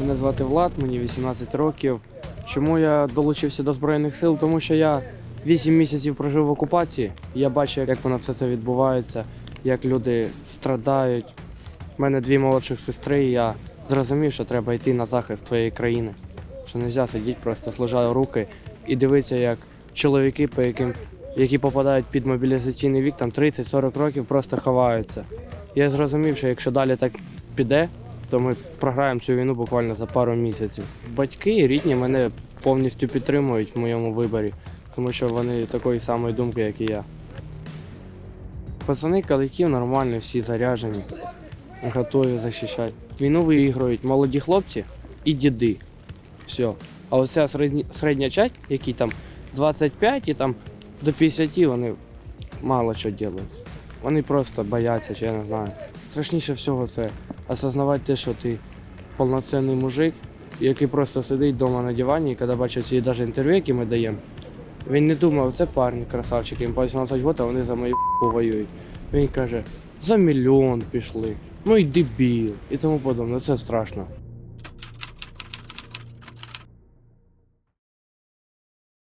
Мене звати Влад, мені 18 років. Чому я долучився до Збройних сил? Тому що я 8 місяців прожив в окупації. Я бачив, як воно все це відбувається, як люди страдають. У мене дві молодших сестри, і я зрозумів, що треба йти на захист своєї країни. Що не можна сидіти, просто сложати руки і дивитися, як чоловіки, по яким, які попадають під мобілізаційний вік, там 30-40 років, просто ховаються. Я зрозумів, що якщо далі так піде, то ми програємо цю війну буквально за пару місяців. Батьки і рідні мене повністю підтримують в моєму виборі, тому що вони такої самої думки, як і я. Пацани каликів нормально, всі заряжені, готові захищати. Війну виіграють молоді хлопці і діди. Все. А оця середня, середня часть, які там 25 і там до 50, вони мало що роблять. Вони просто бояться, чи я не знаю. Страшніше всього це осознавати те, що ти повноцінний мужик, який просто сидить вдома на дивані, і коли бачить ці навіть інтерв'ю, які ми даємо, він не думав, це парні красавчики, їм по 18 років, а вони за мою воюють. Він каже, за мільйон пішли, ну і дебіл, і тому подобне. Це страшно.